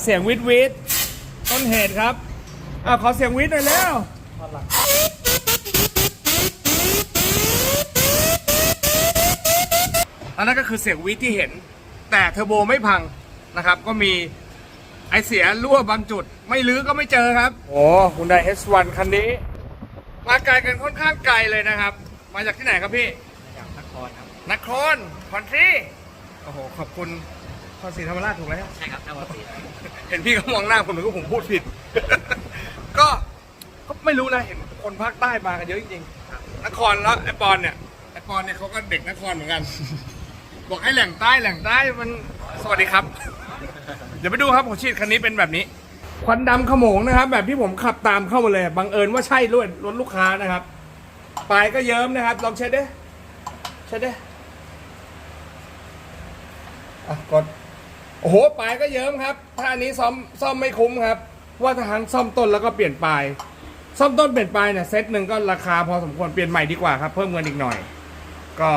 เสียงวิทวิทต้นเหตุครับอะขอเสียงวิทหน่อยแล้วอันนั้นก็คือเสียงวิทที่เห็น แต่เทอร์โบไม่พังนะครับ ก็มีไอเสียรั่วบางจุด ไม่ลื้อก็ไม่เจอครับ โอ้คุณได H1 คันนี้ มาไกลกันค่อนข้างไกลเลยนะครับ มาจากที่ไหนครับพี่ จากนครครับนครคอนทรีโอ้โห ขอบคุณ คอนศรีธรรมราชถูกแล้วใช่ครับนครศรีเห็นพี่เขามองหน้าผมเหมือนกับผมพูดผิด ก็ก็ไม่รู้นะเห็นคนภาคใต้มากันเยอะจริงๆนครแล้วไอปอนเนี่ยไอปอนเนี่ยเขาก็เด็กนครเหมือนกัน บอกให้แหล่งใต้แหล่งใต้มันสวัสดีครับ เดี๋ยวไปดูครับหัวฉีดคันนี้เป็นแบบนี้ควันดำขโมงนะครับ แบบที่ผมขับตามเข้ามาเลยบังเอิญว่าใช่ด้วยรถลูกค้านะครับปลายก็เยิ้มนะครับ ลองเช็ดดิเช็ดดิอะกด โอ้โหปลายก็เยิ้มครับ ถ้าอันนี้ซ่อมซ่อมไม่คุ้มครับ ว่าทั้งซ่อมต้นแล้วก็เปลี่ยนปลายซ่อมต้นเปลี่ยนปลายเนี่ยเซตหนึ่งก็ราคาพอสมควรเปลี่ยนใหม่ดีกว่าครับ เพิ่มเงินอีกหน่อย ก็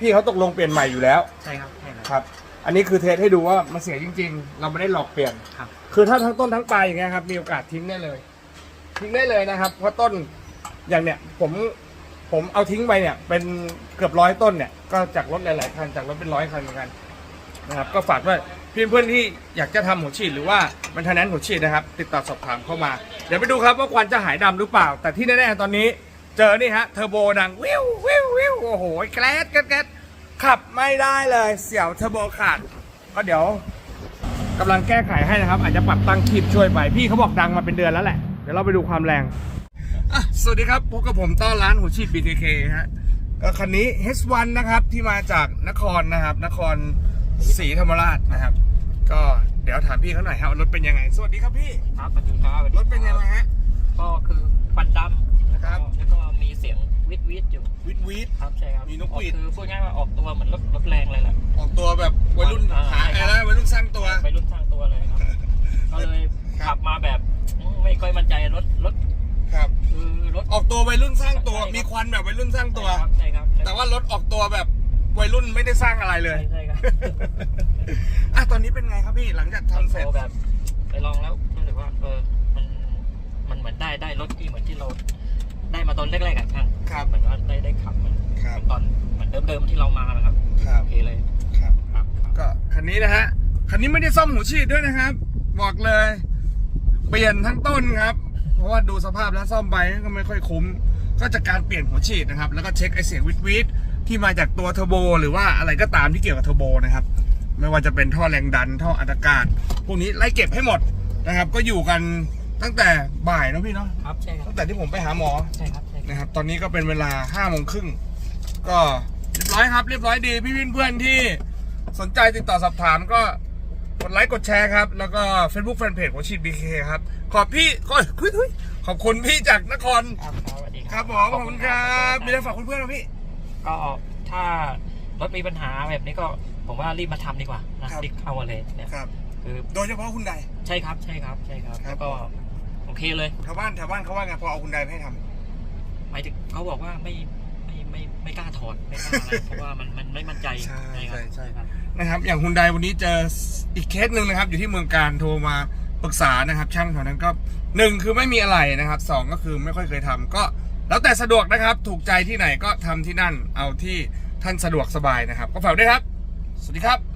พี่เขาตกลงเปลี่ยนใหม่อยู่แล้วใช่ครับใช่ครับ ครับ อันนี้คือเทสให้ดูว่ามันเสียจริง ๆ เราไม่ได้หลอกเปลี่ยนครับ คือถ้าทั้งต้นทั้งปลายอย่างเงี้ยครับมีโอกาสทิ้งได้เลย ทิ้งได้เลยนะครับ เพราะต้นอย่างเนี้ยผมผมเอาทิ้งไปเนี่ยเป็นเกือบร้อยต้นเนี่ยก็จากรถหลายๆคันจากรถเป็นร้อยคันเหมือนกัน นะครับก็ฝากด้วยเพื่อนๆที่อยากจะทำหัวฉีดหรือว่ามันทนแนนหัวฉีดนะครับ ติดต่อสอบถามเข้ามา เดี๋ยวไปดูครับว่าควันจะหายดำหรือเปล่า แต่ที่แน่ๆตอนนี้เจอนี่ฮะเทอร์โบดังวิววิววิวโอ้โหแกรดแกรดแกรดขับไม่ได้เลยเสียวเทอร์โบขาดก็เดี๋ยวกำลังแก้ไขให้นะครับ อาจจะปรับตั้งคีบช่วยไปพี่เขาบอกดังมาเป็นเดือนแล้วแหละเดี๋ยวเราไปดูความแรงอะสวัสดีครับพบกับผมต้อนร้านหัวฉีด BKK ฮะก็คันนี้ H1 นะครับที่มาจากนครนะครับนคร ศรีธรรมราชนะครับ ก็เดี๋ยวถามพี่เขาหน่อยครับว่ารถเป็นยังไง สวัสดีครับพี่ ครับสวัสดีครับรถเป็นยังไงฮะ ก็คือควันดำแล้วครัก็บแล้วก็มีเสียงวิทวิทอยู่ วิดวิด ครับใช่ครับมีนกหวีดคือพูดง่ายว่าออกตัวเหมือนรถรถแรงเลยแหละ ออกตัวแบบวัยรุ่นอ่าหาอะไรนะวัยรุ่นสร้างตัว ไปรุ่นสร้างตัวเลยครับ ก็เลยครับ ขับมาแบบอืมไม่ค่อยมั่นใจรถรถครับ คือรถ ออกตัววัยรุ่นสร้างตัว ใช่ครับ มีควันแบบวัยรุ่นสร้างตัว ใช่ครับใช่ครับแต่ว่ารถออกตัวแบบ วัยรุ่นไม่ได้สร้างอะไรเลยใช่ใช่ครับอะตอนนี้เป็นไงครับพี่หลังจากทำเสร็จโทแบบไปลองแล้วรู้สึกว่าเออมันมันเหมือนได้ได้รถที่เหมือนที่เรา ได้มาตอนแรกๆอะช่างครับเหมือนว่าได้ได้ขับมันครับตอนเหมือนเดิมๆที่เรามานะครับครับ โอเคเลยครับ ครับครับก็คันนี้นะฮะ คันนี้ไม่ได้ซ่อมหัวฉีดด้วยนะครับ บอกเลย เปลี่ยนทั้งต้นครับ เพราะว่าดูสภาพแล้วซ่อมไปก็ไม่ค่อยคุ้ม ก็จากการเปลี่ยนหัวฉีดนะครับ แล้วก็เช็คไอเสียงวิดวิด ที่มาจากตัวเทอร์โบหรือว่าอะไรก็ตามที่เกี่ยวกับเทอร์โบนะครับ ไม่ว่าจะเป็นท่อแรงดันท่ออัตอากาศ พวกนี้ไล่เก็บให้หมดนะครับ ก็อยู่กันตั้งแต่บ่ายเนอะพี่เนาะครับใช่ครับตั้งแต่ที่ผมไปหาหมอใช่ครับใช่ครับนะครับ ตอนนี้ก็เป็นเวลา5้าโมงครึ่งก็เรียบร้อยครับเรียบร้อยดีพี่เพื่อนๆที่สนใจติดต่อสอบถามก็กดไลค์กดแชร์ครับ แล้วก็ Facebook Fanpage ของชีดบีเคครับ ขอบพี่ขอคุยทุยขอบคุณพี่จากนครครับครับสวัสดีครับผมขอบคุณครับ มีอะไรฝากเพื่อนๆนะพี่ ก็ถ้ารถมีปัญหาแบบนี้ก็ผมว่ารีบมาทำดีกว่านะครับรีบเข้ามาเลยเนี่ยครับคือโดยเฉพาะคุณใดใช่ครับใช่ครับใช่ครับครับแล้วก็โอเคเลยแถวบ้านแถวบ้านเขาว่าไงพอเอาคุณใดมาให้ทำหมายถึงเขาบอกว่าไม่ไม่ไม่ไม่กล้าถอดไม่กล้าอะไรเพราะว่ามันมันไม่มั่นใจใช่ครับใช่ใช่ครับนะครับ อย่างคุณใดวันนี้เจออีกเคสหนึ่งนะครับ อยู่ที่เมืองการโทรมาปรึกษานะครับ ช่างแถวนั้นก็หนึ่งคือไม่มีอะไรนะครับสองก็คือไม่ค่อยเคยทำก็ แล้วแต่สะดวกนะครับ ถูกใจที่ไหนก็ทำที่นั่น เอาที่ท่านสะดวกสบายนะครับ ก็ฝากด้วยครับ สวัสดีครับ